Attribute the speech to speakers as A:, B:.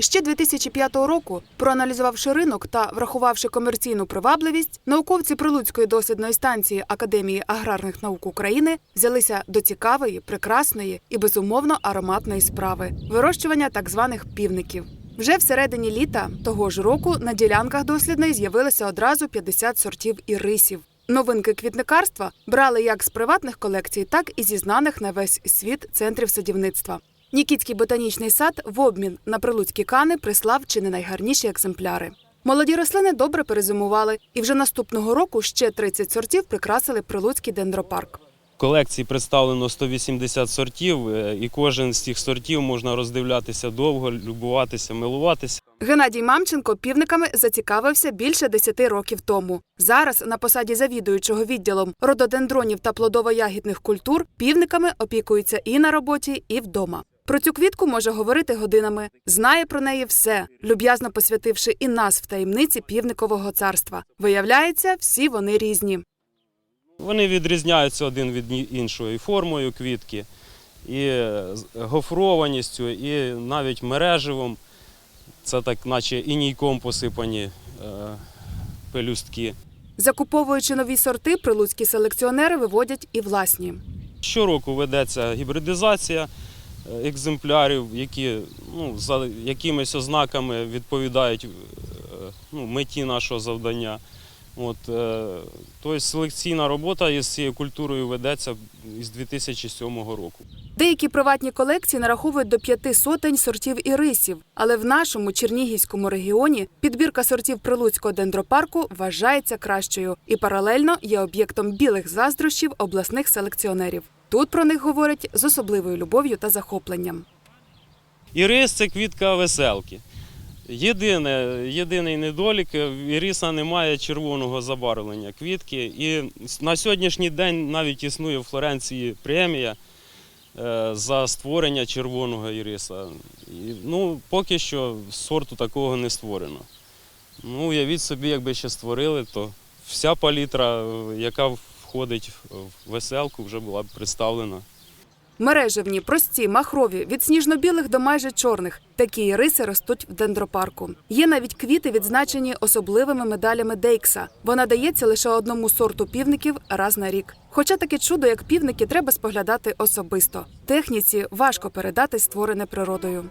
A: Ще 2005 року, проаналізувавши ринок та врахувавши комерційну привабливість, науковці Прилуцької дослідної станції Академії аграрних наук України взялися до цікавої, прекрасної і безумовно ароматної справи вирощування так званих півників. Вже всередині літа того ж року на ділянках дослідної з'явилося одразу 50 сортів ірисів. Новинки квітникарства брали як з приватних колекцій, так і зі знаних на весь світ центрів садівництва. Нікітський ботанічний сад в обмін на прилуцькі кани прислав чи не найгарніші екземпляри. Молоді рослини добре перезимували, і вже наступного року ще 30 сортів прикрасили прилуцький дендропарк.
B: В колекції представлено 180 сортів, е, і кожен з цих сортів можна роздивлятися довго, любуватися, милуватися.
A: Геннадій Мамченко півниками зацікавився більше 10 років тому. Зараз на посаді завідуючого відділом рододендронів та плодово-ягідних культур півниками опікується і на роботі, і вдома. Про цю квітку може говорити годинами, знає про неї все, люб'язно посвятивши і нас в таємниці півникового царства. Виявляється, всі вони різні.
B: Вони відрізняються один від ні- іншого і формою квітки, і гофрованістю, і навіть мереживом. Це так, наче інійком посипані е, пелюстки.
A: Закуповуючи нові сорти, прилуцькі селекціонери виводять і власні.
B: Щороку ведеться гібридизація екземплярів, які ну, за якимись ознаками відповідають е, ну, меті нашого завдання. От, е, тобто селекційна робота із цією культурою ведеться із 2007 року.
A: Деякі приватні колекції нараховують до п'яти сотень сортів ірисів, але в нашому чернігівському регіоні підбірка сортів прилуцького дендропарку вважається кращою і паралельно є об'єктом білих заздрощів обласних селекціонерів. Тут про них говорять з особливою любов'ю та захопленням.
B: Ірис це квітка веселки. Єдине, єдиний недолік, в іриса немає червоного забарвлення квітки. І на сьогоднішній день навіть існує в Флоренції премія е, за створення червоного іриса. Ну, поки що сорту такого не створено. Ну, уявіть собі, якби ще створили, то вся палітра, яка входить в веселку, вже була б представлена.
A: Мережевні, прості, махрові, від сніжно-білих до майже чорних. Такі іриси ростуть в дендропарку. Є навіть квіти, відзначені особливими медалями Дейкса. Вона дається лише одному сорту півників раз на рік. Хоча таке чудо, як півники, треба споглядати особисто. Техніці важко передати створене природою.